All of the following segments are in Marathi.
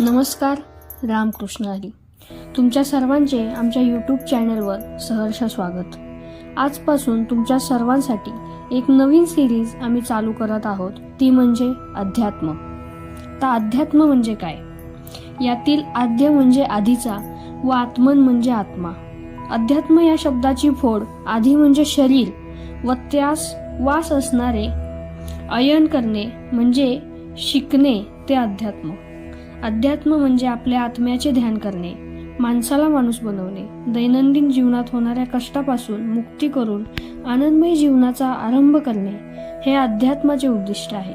नमस्कार रामकृष्ण हरी तुमच्या सर्वांचे आमच्या यूट्यूब चॅनलवर सहर्ष स्वागत. आजपासून तुमच्या सर्वांसाठी एक नवीन सिरीज आम्ही चालू करत आहोत ती म्हणजे अध्यात्म. तर अध्यात्म म्हणजे काय? यातील आद्य म्हणजे आधीचा व आत्मन म्हणजे आत्मा. अध्यात्म या शब्दाची फोड आधी म्हणजे शरीर व त्यास वास असणारे अयन करणे म्हणजे शिकणे ते अध्यात्म. अध्यात्म म्हणजे आपल्या आत्म्याचे ध्यान करणे माणसाला माणूस बनवणे दैनंदिन जीवनात होणाऱ्या कष्टापासून मुक्ती करून आनंदमय जीवनाचा आरंभ करणे हे अध्यात्माचे उद्दिष्ट आहे.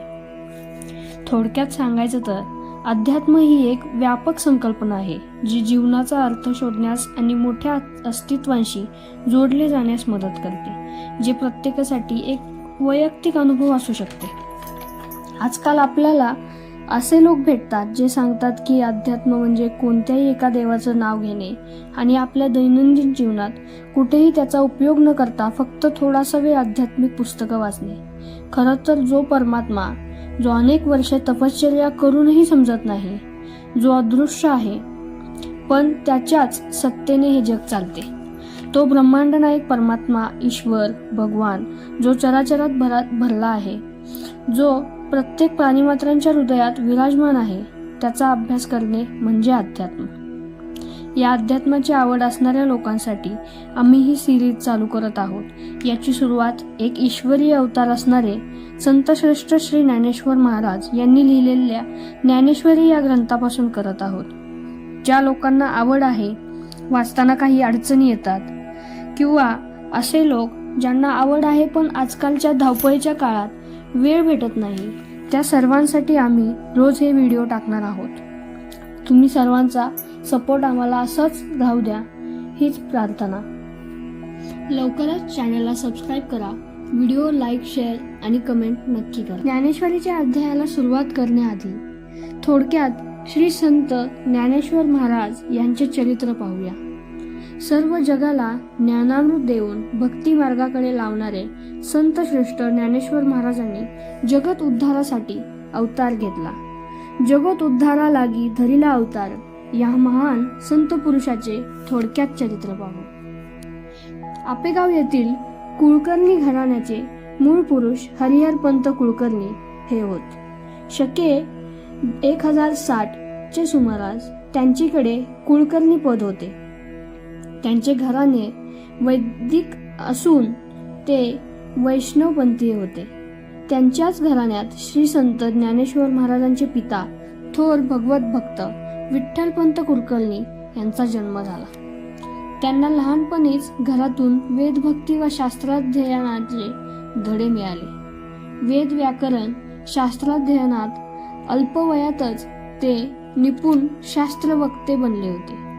थोडक्यात सांगायचं तर अध्यात्म ही एक व्यापक संकल्पना आहे जी जीवनाचा अर्थ शोधण्यास आणि मोठ्या अस्तित्वांशी जोडले जाण्यास मदत करते जे प्रत्येकासाठी एक वैयक्तिक अनुभव असू शकते. आजकाल आपल्याला असे लोक भेटतात जे सांगतात की अध्यात्म म्हणजे कोणत्याही एका देवाचं नाव घेणे आणि आपल्या दैनंदिन जीवनात कुठेही त्याचा उपयोग न करता फक्त थोडासा वेळ आध्यात्मिक पुस्तकं वाचणे. खरं तर जो परमात्मा जो अनेक वर्षे तपश्चर्या करूनही समजत नाही जो अदृश्य आहे पण त्याच्याच सत्तेने हे जग चालते. तो ब्रह्मांड नायक परमात्मा ईश्वर भगवान जो चराचरात भरात भरला आहे जो प्रत्येक प्राणीमात्रांच्या हृदयात विराजमान आहे त्याचा अभ्यास करणे म्हणजे अध्यात्म. या अध्यात्माची आवड असणाऱ्या लोकांसाठी आम्ही ही सिरीज चालू करत आहोत. याची सुरुवात एक ईश्वरीय अवतार असणारे संतश्रेष्ठ श्री ज्ञानेश्वर महाराज यांनी लिहिलेल्या ज्ञानेश्वरी या ग्रंथापासून करत आहोत. ज्या लोकांना आवड आहे वाचताना काही अडचणी येतात किंवा असे लोक ज्यांना आवड आहे पण आजकालच्या धावपळीच्या काळात वेळ भेटत नाही. त्या सर्वांसाठी आम्ही रोज हे व्हिडिओ टाकणार आहोत. तुम्ही सर्वांचा सपोर्ट आम्हाला असंच राहू द्या हीच प्रार्थना. लवकरच चॅनलला सबस्क्राईब करा. व्हिडिओ लाईक शेअर आणि कमेंट नक्की करा. ज्ञानेश्वरीच्या अध्यायाला सुरुवात करण्याआधी थोडक्यात श्री संत ज्ञानेश्वर महाराज यांचे चरित्र पाहूया. सर्व जगाला ज्ञानामृत देऊन भक्ती मार्गाकडे लावणारे संत श्रेष्ठ ज्ञानेश्वर महाराजांनी जगत उद्धारासाठी अवतार घेतला. जगत उद्धारा लागी धरिला अवतार या महान संत पुरुषाचे थोडक्यात चरित्र पाहू. आपेगाव येथील कुळकर्णी घराण्याचे मूळ पुरुष हरिहर पंत कुळकर्णी हे होत. शके एक हजार साठ चे सुमारास त्यांच्याकडे कुळकर्णी पद होते. त्यांचे घराणे वैदिक असून ते वैष्णवपंथीय होते. त्यांच्याच घराण्यात श्री संत ज्ञानेश्वर महाराजांचे पिता थोर भगवत भक्त विठ्ठलपंत कुलकर्णी यांचा जन्म झाला. त्यांना लहानपणीच घरातून वेदभक्ती व शास्त्राध्ययनाचे धडे मिळाले. वेद व्याकरण शास्त्राध्ययनात अल्पवयातच ते निपुण शास्त्रवक्ते बनले होते.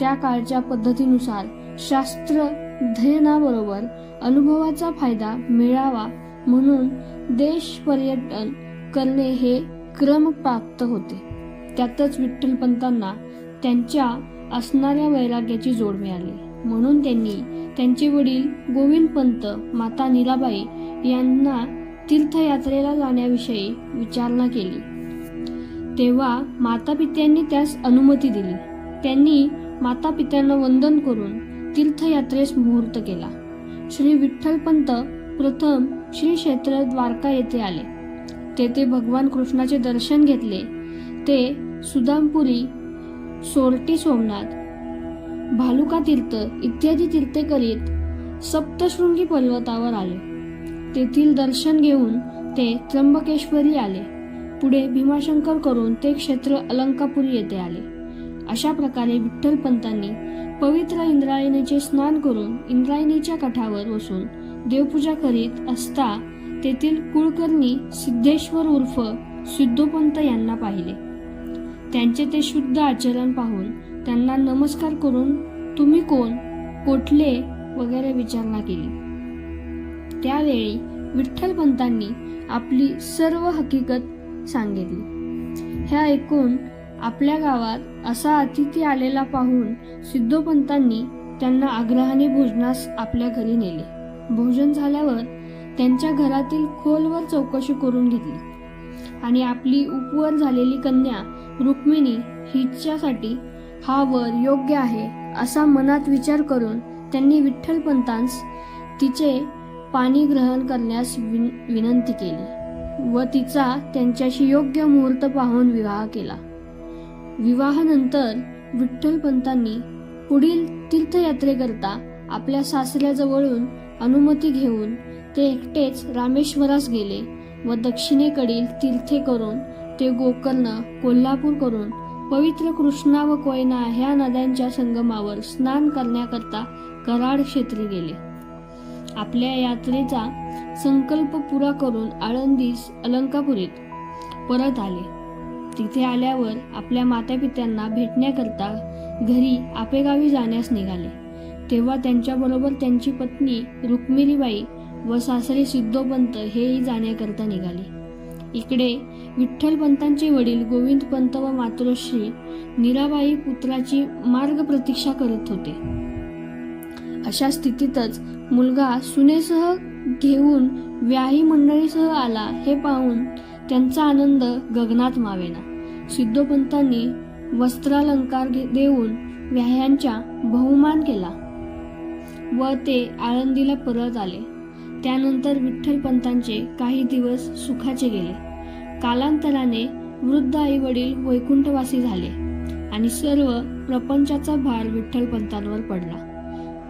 त्या काळच्या पद्धतीनुसार शास्त्र अध्ययनाबरोबर अनुभवाचा फायदा मिळावा म्हणून देश पर्यटन करणे हे क्रम प्राप्त होते. त्यातच विठ्ठलपंतांना त्यांच्या असणाऱ्या वैराग्याची जोड मिळाली. म्हणून त्यांनी त्यांचे वडील गोविंदपंत माता नीराबाई यांना तीर्थयात्रेला जाण्याविषयी विचारणा केली. तेव्हा माता पित्यांनी त्यास अनुमती दिली. त्यांनी माता पित्यांना वंदन करून तीर्थयात्रेस मुहूर्त केला. श्री विठ्ठलपंत प्रथम श्री क्षेत्र द्वारका येथे आले. तेथे भगवान कृष्णाचे दर्शन घेतले. ते सुदामपुरी सोरटी सोमनाथ भालुका तीर्थ इत्यादी तीर्थे करीत सप्तशृंगी पर्वतावर आले. तेथील दर्शन घेऊन ते त्र्यंबकेश्वरी आले. पुढे भीमाशंकर करून ते क्षेत्र अलंकापुरी येथे आले. अशा प्रकारे विठ्ठलपंतांनी पवित्र इंद्रायणीचे स्नान करून इंद्रायणीच्या काठावर बसून देवपूजा करीत असता तेथील कुळकर्णी सिद्धेश्वर उर्फ सिद्धोपंत यांना पाहिले. त्यांचे ते शुद्ध आचरण पाहून त्यांना नमस्कार करून तुम्ही कोण? कोठले? वगैरे विचारणा केली. त्यावेळी विठ्ठलपंतांनी आपली सर्व हकीकत सांगितली. ह्या ऐकून आपल्या गावात असा अतिथी आलेला पाहून सिद्धोपंतांनी त्यांना आग्रहाने भोजनास आपल्या घरी नेले. भोजन झाल्यावर त्यांच्या घरातील खोलवर चौकशी करून घेतली. आणि आपली उपवर झालेली कन्या रुक्मिणी हिच्यासाठी हा वर योग्य आहे असा मनात विचार करून त्यांनी विठ्ठलपंतांस तिचे पाणी ग्रहण करण्यास विन विनंती केली व तिचा त्यांच्याशी योग्य मुहूर्त पाहून विवाह केला. विवाहानंतर विठ्ठलपंतांनी पुढील तीर्थयात्रेकरता आपल्या सासऱ्याजवळून अनुमती घेऊन ते एकटेच रामेश्वरास गेले व दक्षिणेकडील तीर्थे करून ते गोकर्ण कोल्हापूर करून पवित्र कृष्णा व कोयना ह्या नद्यांच्या संगमावर स्नान करण्याकरता कराड क्षेत्री गेले. आपल्या यात्रेचा संकल्प पुरा करून आळंदीस अलंकापुरीत परत आले. तिथे आल्यावर आपल्या मातापित्यांना भेटण्याकरता घरी आपेगावी जाण्यास निघाले. तेव्हा त्यांच्याबरोबर त्यांची पत्नी रुक्मिणीबाई व सासरे सिद्धोपंत हेही जाण्याकरता निघाले. इकडे विठ्ठलपंतांचे वडील गोविंदपंत व मातोश्री नीराबाई पुत्राची मार्ग प्रतीक्षा करत होते. अशा स्थितीतच मुलगा सुनेसह घेऊन व्याही मंडळीसह आला हे पाहून त्यांचा आनंद गगनात मावेना. सिद्धोपंतांनी वस्त्रालंकार देऊन व्याह्यांचा बहुमान केला. व ते आळंदीला परत आले. त्यानंतर विठ्ठलपंतांचे काही दिवस सुखाचे गेले. कालांतराने वृद्ध आई वडील वैकुंठवासी झाले आणि सर्व प्रपंचाचा भार विठ्ठलपंतांवर पडला.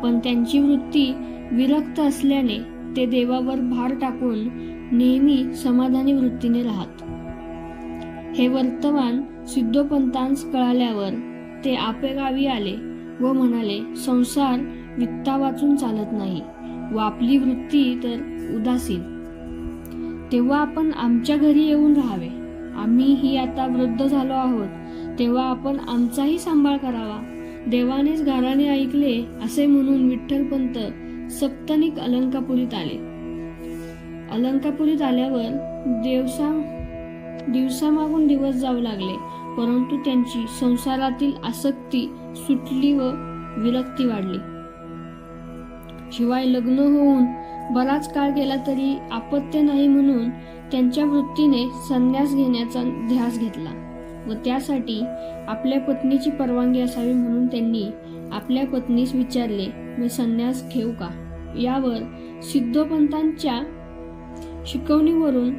पण त्यांची वृत्ती विरक्त असल्याने ते देवावर भार टाकून नेहमी समाधानी वृत्तीने राहत. हे वर्तमान सिद्धोपंतांस कळाल्यावर ते आपेगावी आले व म्हणाले संसार वित्ता वाचून चालत नाही. व आपली वृत्ती तर उदासीन. तेव्हा आपण आमच्या घरी येऊन राहावे. आम्ही ही आता वृद्ध झालो आहोत. तेव्हा आपण आमचाही सांभाळ करावा. देवानेच घराने ऐकले असे म्हणून विठ्ठलपंत सप्तनिक अलंकापुरीत आले. अलंकापुरीत आल्यावर दिवसा दिवसामागून दिवस जाऊ लागले परंतु त्यांची संसारातील आसक्ती सुटली व विरक्ती वाढली. शिवाय लग्न होऊन बराच काळ गेला तरी आपत्य नाही म्हणून त्यांच्या वृत्तीने संन्यास घेण्याचा ध्यास घेतला व त्यासाठी आपल्या पत्नीची परवानगी असावी म्हणून त्यांनी आपल्या पत्नीस विचारले मी संन्यास घेऊ का? यावर सिद्धोपंतांच्या शिकवणीवरून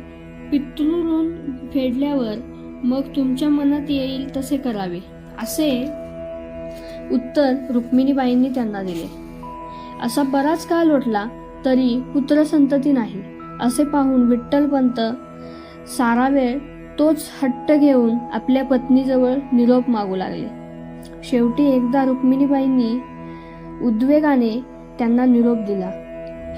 पितृऋण फेडल्यावर मग तुमच्या मनात येईल तसे करावे असे उत्तर रुक्मिणीबाईंनी त्यांना दिले. असा बराच काळ लोटला तरी पुत्र संतती नाही असे पाहून विठ्ठलपंत सारा वेळ तोच हट्ट घेऊन आपल्या पत्नीजवळ निरोप मागू लागले. शेवटी एकदा रुक्मिणीबाईंनी उद्वेगाने त्यांना निरोप दिला.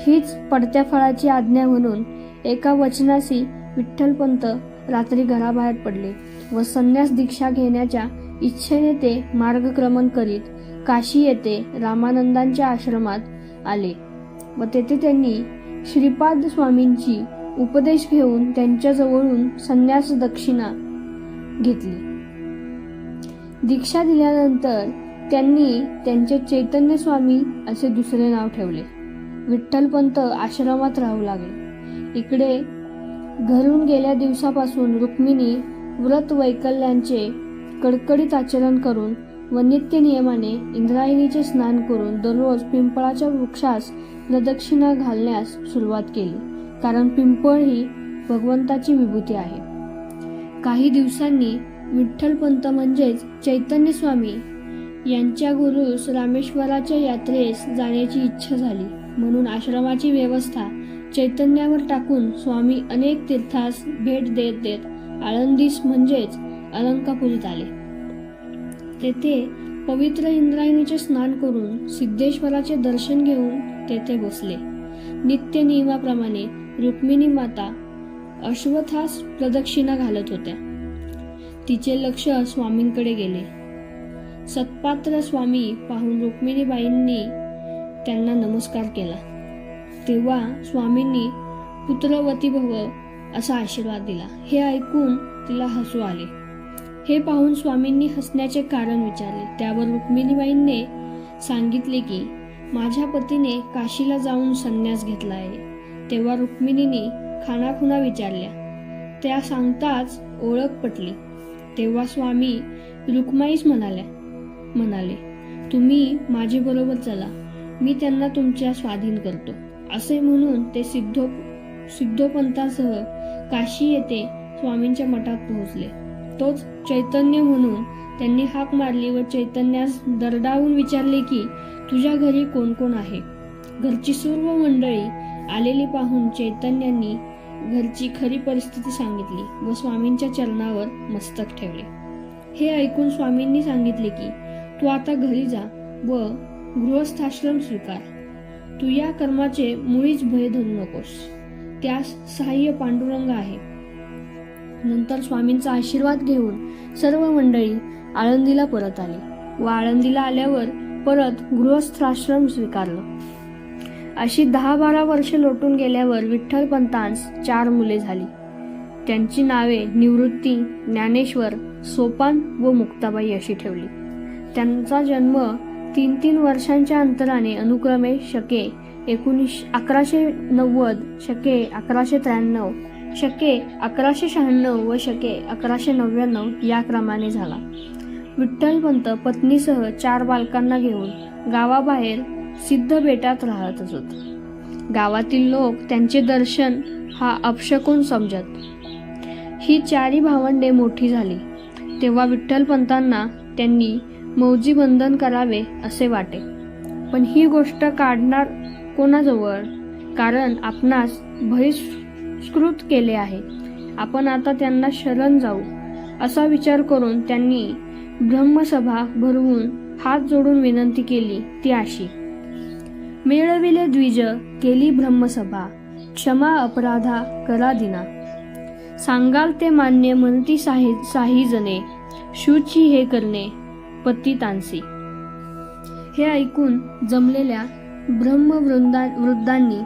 हीच पडत्या फळाची आज्ञा म्हणून एका वचनाशी विठ्ठलपंत रात्री घराबाहेर पडले व संन्यास दीक्षा घेण्याच्या इच्छेने ते मार्गक्रमण करीत काशी येथे रामानंदांच्या आश्रमात आले व तेथे त्यांनी श्रीपाद स्वामींची उपदेश घेऊन त्यांच्याजवळून संन्यास दक्षिणा घेतली. दीक्षा दिल्यानंतर त्यांनी त्यांचे चैतन्य स्वामी असे दुसरे नाव ठेवले. विठ्ठलपंत आश्रमात राहू लागले. इकडे घरून गेल्या दिवसापासून रुक्मिणी व्रत वैकल्यांचे कडकडीत आचरण करून व नित्य नियमाने इंद्रायणीचे स्नान करून दररोज पिंपळाच्या वृक्षास प्रदक्षिणा घालण्यास सुरुवात केली. कारण पिंपळ ही भगवंताची विभूती आहे. काही दिवसांनी विठ्ठलपंत म्हणजेच चैतन्य स्वामी यांच्या गुरुस रामेश्वराच्या यात्रेस जाण्याची इच्छा झाली. म्हणून आश्रमाची व्यवस्था चैतन्यावर टाकून स्वामी अनेक तीर्थास भेट देत देत आळंदीस म्हणजेच अलंकापुरीत आले. तेथे पवित्र इंद्रायणीचे स्नान करून सिद्धेश्वराचे दर्शन घेऊन तेथे बसले. नित्य नियमाप्रमाणे रुक्मिणी माता अश्वथास प्रदक्षिणा घालत होत्या. तिचे लक्ष स्वामींकडे गेले. सत्पात्र स्वामी पाहून रुक्मिणीबाईंनी त्यांना नमस्कार केला. तेव्हा स्वामींनी पुत्रवती भव असा आशीर्वाद दिला. हे ऐकून तिला हसू आले. हे पाहून स्वामींनी हसण्याचे कारण विचारले. त्यावर रुक्मिणीबाईंनी सांगितले की माझ्या पतीने काशीला जाऊन संन्यास घेतला आहे. तेव्हा रुक्मिणीने खानाखुना विचारल्या. त्या सांगताच ओळख पटली. तेव्हा स्वामी रुक्माईस म्हणाल्या म्हणाले तुम्ही माझे बरोबर चला. मी त्यांना तुमच्या स्वाधीन करतो. असे म्हणून ते सिद्धो सिद्धोपंतासह काशी येथे स्वामींच्या मठात पोहोचले. तोच चैतन्य म्हणून त्यांनी हाक मारली व चैतन्यास दरडावून विचारले की तुझ्या घरी कोण कोण आहे? घरची सर्व मंडळी आलेली पाहून चैतन्यांनी घरची खरी परिस्थिती सांगितली व स्वामींच्या चरणावर मस्तक ठेवले. हे ऐकून स्वामींनी सांगितले की तू आता घरी जा व गृहस्थाश्रम स्वीकार. तू या कर्माचे मुळीच भय धरू नकोस. त्यास सहाय्य पांडुरंग आहे. नंतर स्वामींचा आशीर्वाद घेऊन सर्व मंडळी आळंदीला परत आली. व आळंदीला आल्यावर परत गृहस्थाश्रम स्वीकारलं. अशी दहा बारा वर्ष लोटून गेल्यावर विठ्ठल पंतांस चार मुले झाली. त्यांची नावे निवृत्ती ज्ञानेश्वर सोपान व मुक्ताबाई अशी ठेवली. त्यांचा जन्म तीन तीन वर्षांच्या अंतराने अनुक्रमे शके एकोणीस अकराशे नव्वद शके अकराशे त्र्याण्णव शके अकराशे शहाण्णव व शके अकराशे नव्याण्णव या क्रमाने झाला. विठ्ठलपंत पत्नीसह चार बालकांना घेऊन गावाबाहेर सिद्ध बेटात राहत असत. गावातील लोक त्यांचे दर्शन हा अपशकून समजत. ही चारी भावंडे मोठी झाली. तेव्हा विठ्ठलपंतांना त्यांनी मौजीबंधन करावे असे वाटे. पण ही गोष्ट काढणार कोणाजवळ? कारण आपणास बहिष्कृत केले आहे. आपण आता त्यांना शरण जाऊ असा विचार करून त्यांनी ब्रह्मसभा भरवून हात जोडून विनंती केली ती अशी. मिळविले द्विज केली ब्रह्मसभा. क्षमा अपराधा करा दिना. सांगाल ते मान्य म्हणती साही साही जणे शुची हे करणे. पतितांसी हे ऐकून जमलेल्या ब्रह्मवृंदा वृद्धांनी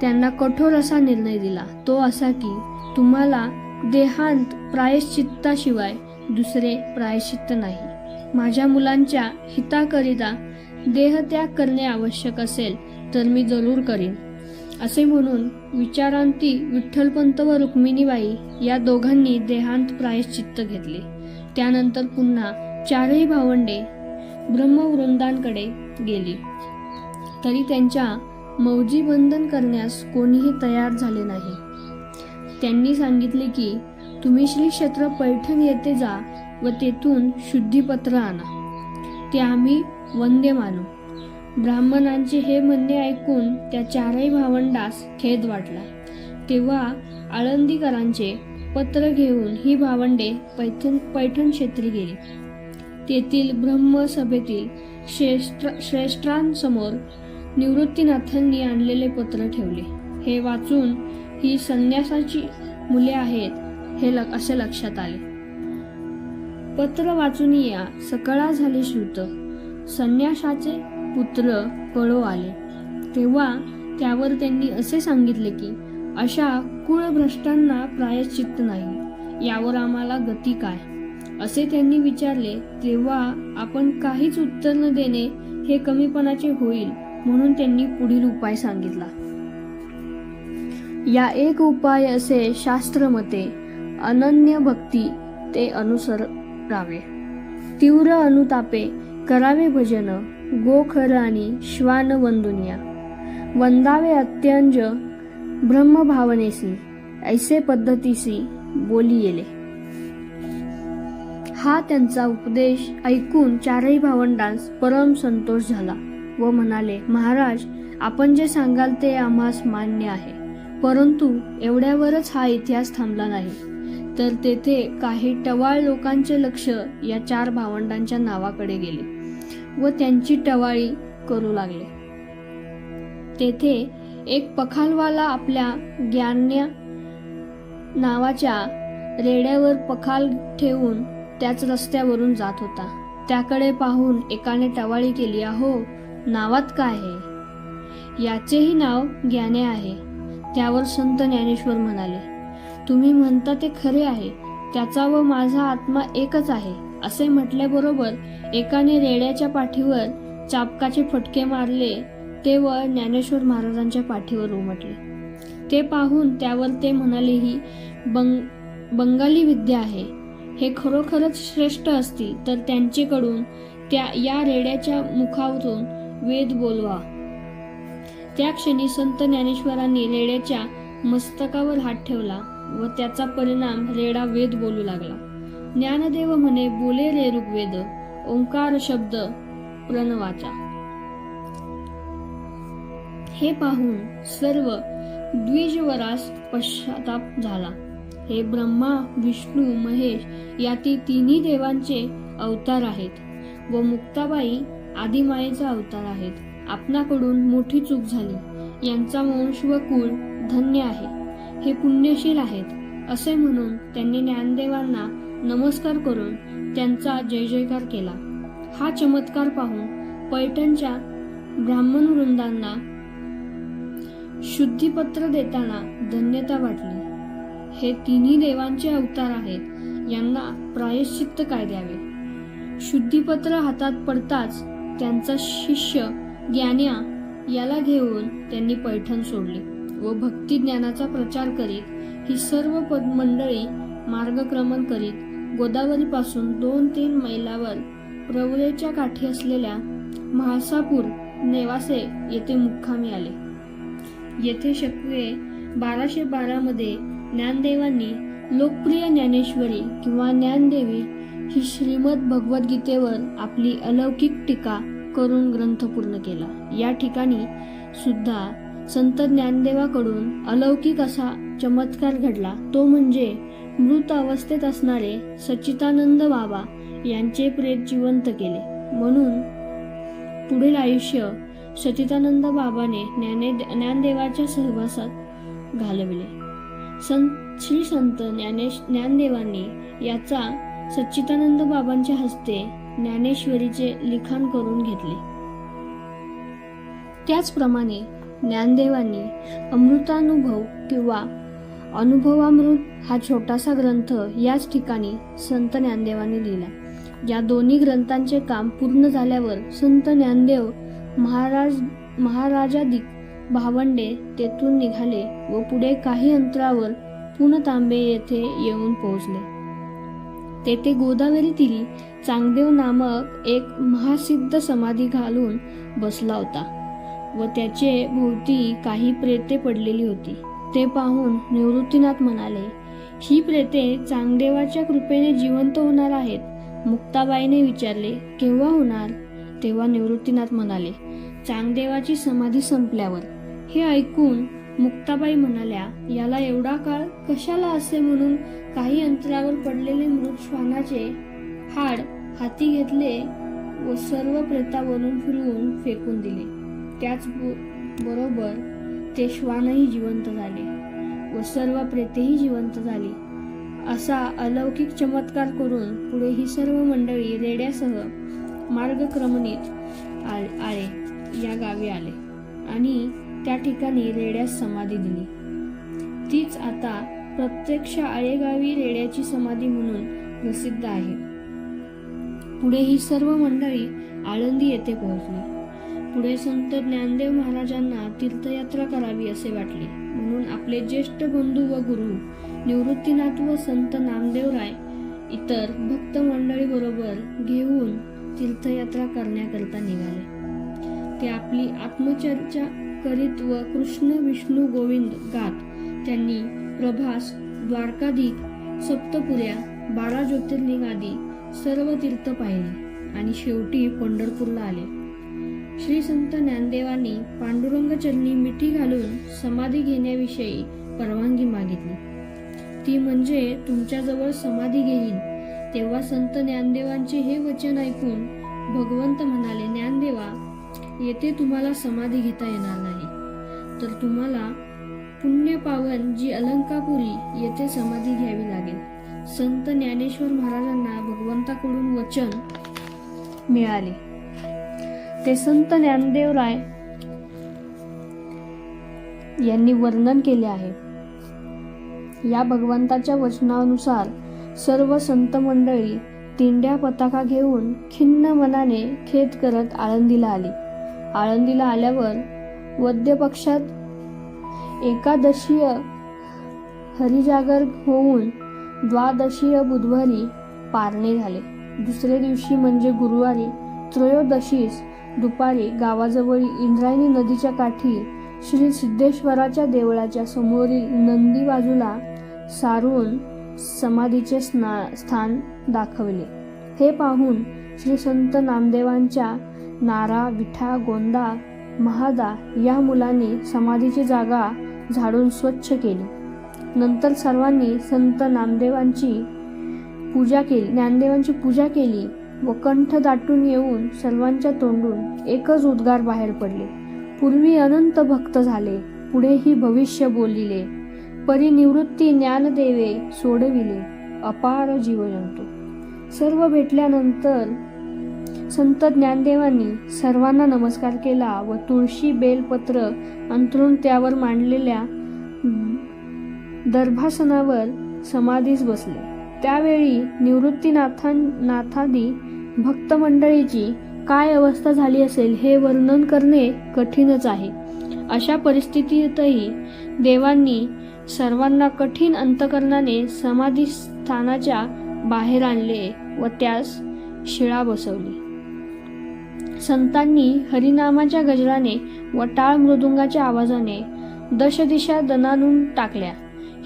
त्यांना कठोर असा निर्णय दिला. तो असा की तुम्हाला देहांत प्रायश्चित्ताशिवाय दुसरे प्रायश्चित्त नाही. माझ्या मुलांच्या हिताकरिता देहत्याग करणे आवश्यक असेल तर मी जरूर करीन. असे म्हणून विचारांती विठ्ठलपंत व रुक्मिणीबाई या दोघांनी देहांत प्रायश्चित्त घेतले. त्यानंतर पुन्हा चारही भावंडे ब्रह्मवृंदांकडे गेली. तरी त्यांच्या मौजी बंधन करण्यास कोणीही तयार झाले नाही. त्यांनी सांगितले की तुम्ही श्री क्षेत्र पैठण येथे जा व तेथून शुद्धीपत्र आणा. ते आम्ही वंदे मानू. ब्राह्मणांचे हे म्हणणे ऐकून त्या चारही भावंडास खेद वाटला. तेव्हा आळंदीकरांचे पत्र घेऊन ही भावंडे पैठण पैठण क्षेत्री गेली. तेथील ब्रह्मसभेतील श्रेष्ठ श्रेष्ठांसमोर निवृत्तीनाथांनी आणलेले पत्र ठेवले. हे वाचून ही संन्यासाची मुले आहेत हे ल- असे लक्षात आले. पत्र वाचून या सकळा झाले श्रुत. संन्यासाचे पुत्र कळो आले. तेव्हा त्यावर त्यांनी असे सांगितले की अशा कुळभ्रष्टांना प्रायश्चित्त नाही. यावर आम्हाला गती काय? असे त्यांनी विचारले तेव्हा आपण काहीच उत्तर न देणे हे कमीपणाचे होईल म्हणून त्यांनी पुढील उपाय सांगितला. या एक उपाय असे शास्त्रमते अनन्य भक्ती ते अनुसरावे. तीव्र अनुतापे करावे भजन गोखर आणि श्वान वंदुनिया. वंदावे अत्यंज ब्रह्मभावनेसी ऐसे पद्धतीसी बोली येले. हा त्यांचा उपदेश ऐकून चारही भावंडांस परम संतोष झाला व म्हणाले महाराज आपण जे सांगाल ते आम्हास मान्य आहे. परंतु एवढ्यावरच हा इतिहास थांबला नाही. तर तेथे काही टवाळ लोकांचे लक्ष या चार भावंडांच्या नावाकडे गेले व त्यांची टवाळी करू लागले. तेथे एक पखालवाला आपल्या ज्ञान्या नावाच्या रेड्यावर पखाल ठेवून त्याच रस्त्यावरून जात होता. त्याकडे पाहून एकाने टवाळी केली अहो नावात काय आहे? याचेही नाव ज्ञाने आहे. त्यावर संत ज्ञानेश्वर म्हणाले तुम्ही म्हणता ते खरे आहे त्याचा व माझा आत्मा एकच आहे असे म्हटल्याबरोबर एकाने रेड्याच्या पाठीवर चापकाचे फटके मारले ते व ज्ञानेश्वर महाराजांच्या पाठीवर उमटले. ते पाहून त्यावर ते म्हणाले ही बंग बंगाली विद्या आहे हे खरोखरच श्रेष्ठ असतील तर त्यांचेकडून त्या या रेड्याच्या मुखावरून वेद बोलवा. त्या क्षणी संत ज्ञानेश्वरांनी रेड्याच्या मस्तकावर हात ठेवला व त्याचा परिणाम रेडा वेद बोलू लागला. ज्ञानदेव म्हणे बोले रे ऋग्वेद ओंकार शब्द प्रणवाचा. हे पाहून सर्व द्विजवरास पश्चाताप झाला. हे ब्रह्मा विष्णू महेश या ती तिन्ही देवांचे अवतार आहेत व मुक्ताबाई आदिमायेचा अवतार आहेत. आपणाकडून मोठी चूक झाली. यांचा वंश व कुळ धन्य आहे. हे पुण्यशील आहेत. असे म्हणून त्यांनी ज्ञानदेवांना नमस्कार करून त्यांचा जय जयकार केला. हा चमत्कार पाहून पैठणच्या ब्राह्मण वृंदांना शुद्धीपत्र देताना धन्यता वाटली. हे तिन्ही देवांचे अवतार आहेत. यांना प्रायश्चित्त काय द्यावे? शुद्धीपत्र हातात पडताच त्यांचा शिष्य ज्ञान्या याला घेऊन त्यांनी पैठण सोडले व भक्ती ज्ञानाचा प्रचार करीत ही सर्व पदमंडळी मार्गक्रमण करीत गोदावरीपासून दोन तीन मैलावर प्रवरेच्या काठी असलेल्या म्हाळसापूर नेवासे येथे मुक्कामी आले. येथे शकवे बाराशे बारामध्ये ज्ञानदेवांनी लोकप्रिय ज्ञानेश्वरी किंवा ज्ञानदेवी ही श्रीमद भगवद्गीतेवर आपली अलौकिक टीका करून ग्रंथ पूर्ण केला. या ठिकाणी सुद्धा संत ज्ञानदेवाकडून अलौकिक असा चमत्कार घडला. तो म्हणजे मृत अवस्थेत असणारे सच्चितानंद बाबा यांचे प्रेत जिवंत केले. म्हणून पुढील आयुष्य सचितानंद बाबाने ज्ञाने ज्ञानदेवाच्या सहवासात घालविले. संत श्री संत ज्ञानेश ज्ञानदेवांनी याचा सच्चिदानंद बाबांच्या हस्ते ज्ञानेश्वरीचे लिखाण करून घेतले. त्याचप्रमाणे ज्ञानदेवांनी अमृतानुभव किंवा अनुभवामृत हा छोटासा ग्रंथ याच ठिकाणी संत ज्ञानदेवांनी लिहिला या दोन्ही ग्रंथांचे काम पूर्ण झाल्यावर संत ज्ञानदेव महाराज महाराजादिक भावंडे तेथून निघाले व पुढे काही अंतरावर पुणतांबे येथे येऊन पोहोचले. तेथे गोदावरी तिरी चांगदेव नामक एक महासिद्ध समाधी घालून बसला होता व त्याचे भोवती काही प्रेते पडलेली होती. ते पाहून निवृत्तीनाथ म्हणाले ही प्रेते चांगदेवाच्या कृपेने जिवंत होणार आहेत मुक्ताबाईने विचारले केव्हा होणार? तेव्हा निवृत्तीनाथ म्हणाले चांगदेवाची समाधी संपल्यावर. हे ऐकून मुक्ताबाई म्हणाल्या याला एवढा काळ कशाला असे म्हणून काही अंतरावर पडलेले मृत श्वानाचे हाड हाती घेतले व सर्व प्रेतावरून फिरवून फेकून दिले. त्याच बरोबर ते श्वानही जिवंत झाले व सर्व प्रेतेही जिवंत झाली. असा अलौकिक चमत्कार करून पुढे ही सर्व मंडळी रेड्यासह मार्गक्रमणीत आ- आले. या गावी आले आणि त्या ठिकाणी रेड्यास समाधी दिली. तीच आता प्रत्यक्ष आळेगावी रेड्याची समाधी म्हणून प्रसिद्ध आहे. पुढे ही सर्व मंडळी आळंदी येथे पोहोचली. पुढे संत ज्ञानदेव महाराजांना तीर्थयात्रा करावी असे वाटले. म्हणून आपले ज्येष्ठ बंधू व गुरु निवृत्तीनाथ व संत नामदेवराय इतर भक्त मंडळी बरोबर घेऊन तीर्थयात्रा करण्याकरता निघाले. ते आपली आत्मचर्चा करीत व कृष्ण विष्णू गोविंद गात. त्यांनी प्रभास द्वारकाधिक सप्तपुऱ्या बारा ज्योतिर्लिंग आदी सर्व तीर्थ पाहिले आणि शेवटी पंढरपूरला आले. श्री संत ज्ञानदेवांनी पांडुरंग चरणी मिठी घालून समाधी घेण्याविषयी परवानगी मागितली. ती म्हणजे तुमच्याजवळ समाधी घेईन. तेव्हा संत ज्ञानदेवांचे हे वचन ऐकून भगवंत म्हणाले ज्ञानदेवा येथे तुम्हाला समाधी घेता येणार नाही. तर तुम्हाला पुण्य पावन जी अलंकापुरी येथे समाधी घ्यावी लागेल. संत ज्ञानेश्वर महाराजांना भगवंताकडून वचन मिळाले. ते संत ज्ञानदेवराय यांनी वर्णन केले आहे. या भगवंताच्या वचनानुसार सर्व संत मंडळी तिंड्या पताका घेऊन खिन्न मनाने खेद करत आळंदीला आली. आळंदीला आल्यावर वद्य पक्षात एकादशीय हरिजागर होऊन द्वादशीय बुधवारी पारणे झाले. दुसऱ्या दिवशी म्हणजे गुरुवारी त्रयोदशीस दुपारी गावाजवळ इंद्रायणी नदीच्या काठी श्री सिद्धेश्वराच्या देवळाच्या समोरील नंदी बाजूला सारून समाधीचे स्ना स्थान दाखवले. हे पाहून श्री संत नामदेवांच्या नारा विठा गोंदा महादा या मुलांनी समाधीची जागा झाडून स्वच्छ केली. नंतर सर्वांनी संत नामदेवांची पूजा केली. ज्ञानदेवांची पूजा केली व कंठ दाटून येऊन सर्वांच्या तोंडून एकच उद्गार बाहेर पडले. पूर्वी अनंत भक्त झाले पुढेही भविष्य बोलिले. परिनिवृत्ती ज्ञानदेवे सोडविले अपार जीवजंतू. सर्व भेटल्यानंतर संत ज्ञानदेवांनी सर्वांना नमस्कार केला व तुळशी बेलपत्र अंतरून त्यावर मांडलेल्या दर्भासनावर समाधीस बसले. त्यावेळी निवृत्तीनाथा नाथादी भक्त मंडळीची काय अवस्था झाली असेल हे वर्णन करणे कठीणच आहे. अशा परिस्थितीतही देवांनी सर्वांना कठीण अंतकरणाने समाधी स्थानाच्या बाहेर आणले व त्यास शिळा बसवली. संतांनी हरिनामाच्या गजराने व टाळ मृदुंगाच्या आवाजाने दशदिशा दणानून टाकल्या.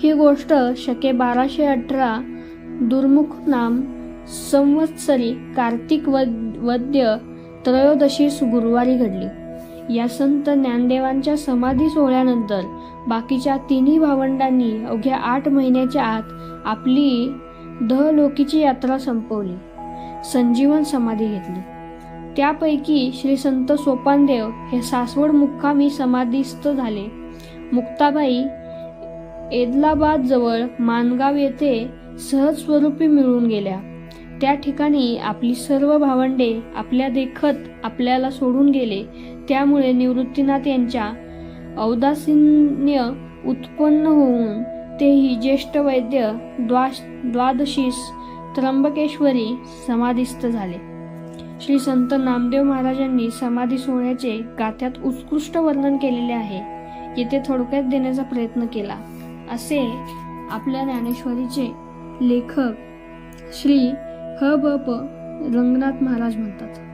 ही गोष्ट शके बाराशे अठरा दुर्मुख नाम संवत्सरी कार्तिक वद- वद्य त्रयोदशीस गुरुवारी घडली. या संत ज्ञानदेवांच्या समाधी सोहळ्यानंतर बाकीच्या तिन्ही भावंडांनी अवघ्या आठ महिन्याच्या आत आपली दहलोकीची यात्रा संपवली. संजीवन समाधी घेतली. त्यापैकी श्री संत सोपानदेव हे सासवड मुक्कामी समाधीस्थ झाले. मुक्ताबाई एदलाबाद जवळ मानगाव येथे सहज स्वरूपी मिळून गेल्या. त्या ठिकाणी आपली सर्व भावंडे आपल्या देखत आपल्याला सोडून गेले. त्यामुळे निवृत्तीनाथ यांच्या औदासीन्य उत्पन्न होऊन तेही ज्येष्ठ वैद्य द्वाश द्वादशीस त्र्यंबकेश्वरी समाधीस्थ झाले. श्री संत नामदेव महाराजांनी समाधी सोहळ्याचे गाथ्यात उत्कृष्ट वर्णन केलेले आहे. येथे थोडक्यात देण्याचा प्रयत्न केला. असे आपल्या ज्ञानेश्वरीचे लेखक श्री ह ब प रंगनाथ महाराज म्हणतात.